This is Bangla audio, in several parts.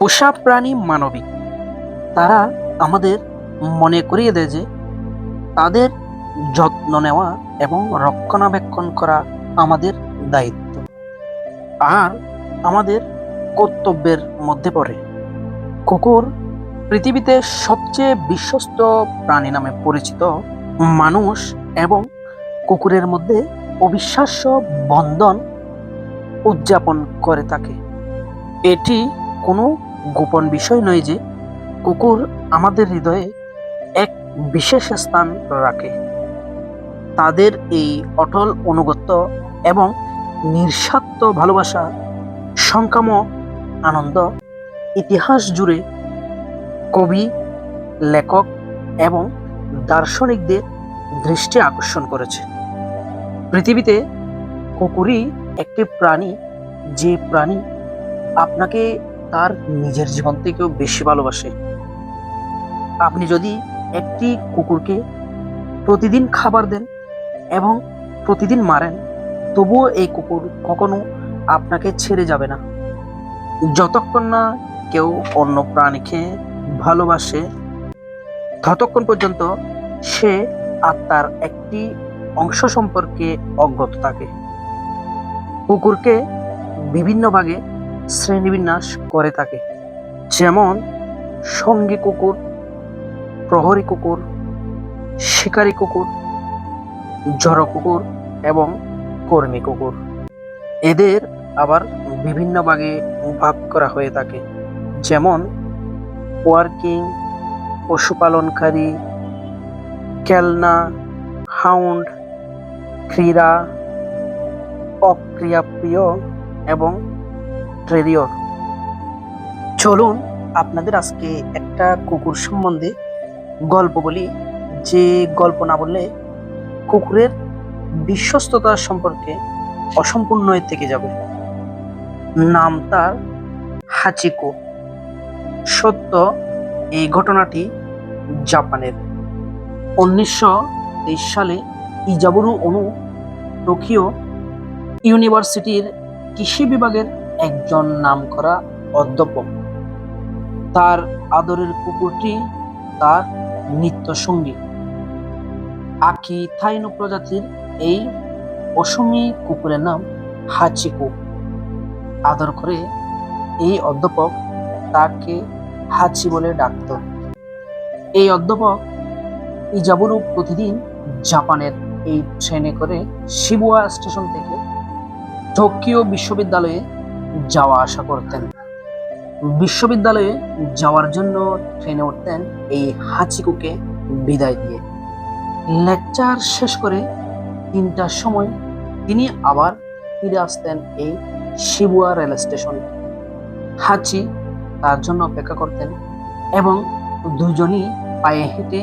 পোষা প্রাণী মানবিক। তারা আমাদের মনে করিয়ে দেয় যে, তাদের যত্ন নেওয়া এবং রক্ষণাবেক্ষণ করা আমাদের দায়িত্ব। আর আমাদের কর্তব্যের মধ্যে পড়ে। কুকুর পৃথিবীতে সবচেয়ে বিশ্বস্ত প্রাণী নামে পরিচিত মানুষ এবং কুকুরের মধ্যে অবিশ্বাস্য বন্ধন উদযাপন করে থাকে। এটি কোনো গোপন বিষয় নয় যে কুকুর আমাদের হৃদয়ে এক বিশেষ স্থান রাখে। তাদের এই অটল অনুগত্য এবং নিঃস্বার্থ ভালোবাসা সংকাম আনন্দ, ইতিহাস জুড়ে কবি, লেখক এবং দার্শনিকদের দৃষ্টি আকর্ষণ করেছে। পৃথিবীতে কুকুরই একটি প্রাণী, যে প্রাণী আপনাকে তার নিজের জীবন থেকেও বেশি ভালোবাসে। আপনি যদি একটি কুকুরকে প্রতিদিন খাবার দেন এবং প্রতিদিন মারেন, তবুও এই কুকুর কখনো আপনাকে ছেড়ে যাবে না। যতক্ষণ না কেউ অন্য প্রাণীকে ভালোবাসে, ততক্ষণ পর্যন্ত সে আত্মার একটি অংশ সম্পর্কে অজ্ঞত থাকে। কুকুরকে বিভিন্ন ভাগে শ্রেণীবিন্যাস করে থাকে। যেমন সঙ্গী কুকুর, প্রহরী কুকুর, শিকারী কুকুর, জড় কুকুর এবং কর্মী কুকুর। এদের আবার বিভিন্ন ভাগে ভাগ করা হয়ে থাকে। যেমন ওয়ার্কিং, পশুপালনকারী কেলনা হাউন্ড, ক্রীড়া, অক্রিয়াপ্রিয় এবং ট্রেডিওর চলুন আপনাদের আজকে একটা কুকুর সম্বন্ধে গল্প বলি। যে গল্প না বললে কুকুরের বিশ্বস্ততা সম্পর্কে অসম্পূর্ণ থেকে যাবে। নাম তার হাচিকো। সত্য, এই ঘটনাটি জাপানের। উনিশশো তেইশ সালে ইজাবুরু অনু টোকিও ইউনিভার্সিটির কৃষি বিভাগের একজন নামকরা অধ্যাপক। তার আদরের কুকুরটি তার নিত্য সঙ্গী আকি থাইনো প্রজাতির এই অসমী কুকুরের নাম হাচিকু। আদর করে এই অধ্যাপক তাকে হাচি বলে ডাকত। এই অধ্যাপক ইজাবুরু প্রতিদিন জাপানের এই ট্রেনে করে শিবুয়া স্টেশন থেকে টোকিও বিশ্ববিদ্যালয়ে যাওয়া আসা করতেন। বিশ্ববিদ্যালয়ে যাওয়ার জন্য ট্রেনে উঠতেন এই হাচিকুকে বিদায় দিয়ে। লেকচার শেষ করে তিনটার সময় তিনি আবার ফিরে আসতেন এই শিবুয়া রেল স্টেশনে। হাচি তার জন্য অপেক্ষা করতেন এবং দুজনই পায়ে হেঁটে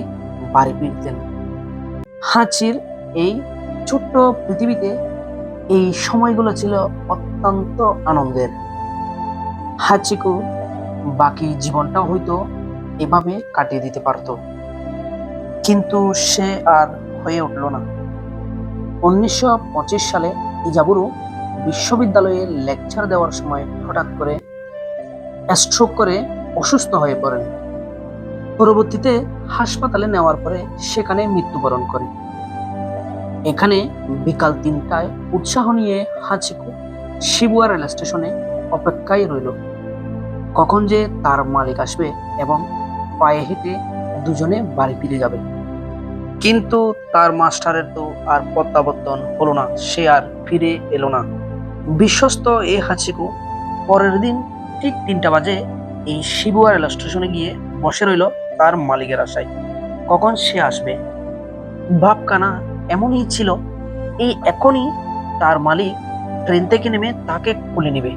বাড়ি ফিরতেন। হাঁচির এই ছোট্ট পৃথিবীতে এই সময়গুলো ছিল অত্যন্ত আনন্দের। হাচিকু বাকি জীবনটা হয়তো এভাবে কাটিয়ে দিতে পারত। কিন্তু সে আর হয়ে উঠল না। উনিশশো পঁচিশ সালে ইজাবুরু বিশ্ববিদ্যালয়ে লেকচার দেওয়ার সময় হঠাৎ করে স্ট্রোক করে অসুস্থ হয়ে পড়েন। পরবর্তীতে হাসপাতালে নেওয়ার পরে সেখানে মৃত্যুবরণ করে। এখানে বিকাল তিনটায় উৎসাহ নিয়ে হাচিকু শিবুয়া রেল স্টেশনে অপেক্ষায় রইল। কখন যে তার মালিক আসবে এবং পায়ে হেঁটে দুজনে বাড়ি ফিরে যাবে। কিন্তু তার মাস্টারের তো আর প্রত্যাবর্তন হলো না, সে আর ফিরে এলো না। বিশ্বস্ত এ হাচিকু পরের দিন ঠিক তিনটা বাজে এই শিবুয়া রেল স্টেশনে গিয়ে বসে রইল তার মালিকের আশায়। কখন সে আসবে? ভাবখানা এমনই ছিল। এই এখনই তার মালিক ট্রেন থেকে নেমে তাকে খুলে নেবে।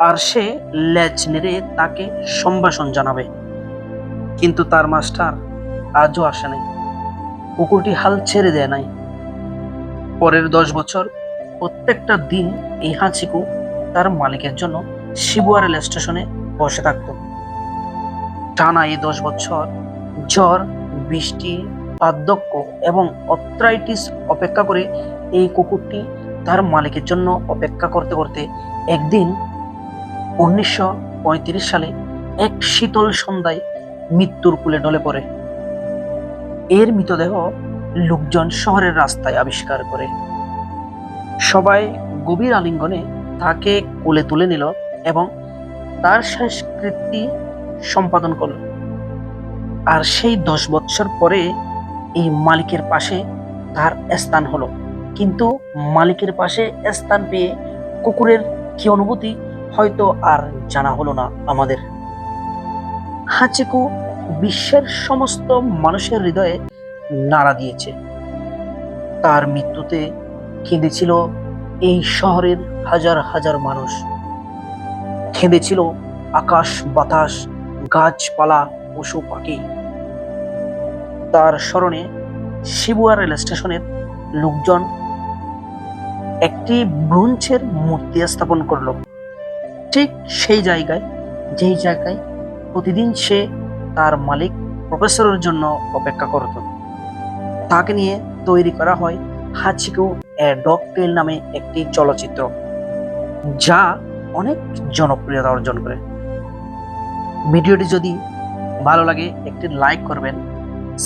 আর সে ল্যাচ নেড়ে তাকে সম্ভাষণ জানাবে। কিন্তু তার মাস্টার আজও আসে নাই। কুকুরটি হাল ছেড়ে দেয় নাই। পরের দশ বছর প্রত্যেকটা দিন এই হাঁচিকু তার মালিকের জন্য শিবুয়া রেল স্টেশনে বসে থাকত। টানা এই দশ বছর জ্বর বৃষ্টি বার্ধক্য এবং অথরাইটিস অপেক্ষা করে এই কুকুরটি তার মালিকের জন্য অপেক্ষা করতে করতে একদিন উনিশশো পঁয়ত্রিশ সালে এক শীতল সন্ধ্যায় মৃত্যুর কুলে ঢলে পড়ে। এর মৃতদেহ লোকজন শহরের রাস্তায় আবিষ্কার করে। সবাই গভীর আলিঙ্গনে তাকে কোলে তুলে নিল এবং তার শেষকৃত্যি সম্পাদন করল। আর সেই দশ বৎসর পরে এই মালিকের পাশে তার স্থান হলো। কিন্তু মালিকের পাশে স্থান পেয়ে কুকুরের কি অনুভূতি হয়তো আর জানা হলো না আমাদের। হাচিকু বিশ্বের সমস্ত মানুষের হৃদয়ে নাড়া দিয়েছে। তার মৃত্যুতে কেঁদেছিল এই শহরের হাজার হাজার মানুষ। কেঁদেছিল আকাশ, বাতাস, গাছপালা পশু পাখি তার স্মরণে শিবুয়া রেল স্টেশনের লোকজন একটি ব্রোঞ্জের মূর্তি স্থাপন করল। ঠিক সেই জায়গায়, যেই জায়গায় প্রতিদিন সে তার মালিক প্রফেসরের জন্য অপেক্ষা করত। তাকে নিয়ে তৈরি করা হয় হাচিকু এ ডগ টেল নামে একটি চলচ্চিত্র, যা অনেক জনপ্রিয়তা অর্জন করে। ভিডিওটি যদি ভালো লাগে, একটি লাইক করবেন।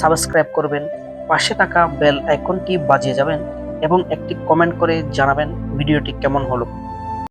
সাবস্ক্রাইব করবেন, পাশে থাকা বেল আইকনটি বাজিয়ে যাবেন এবং একটি কমেন্ট করে জানাবেন ভিডিওটি কেমন হলো।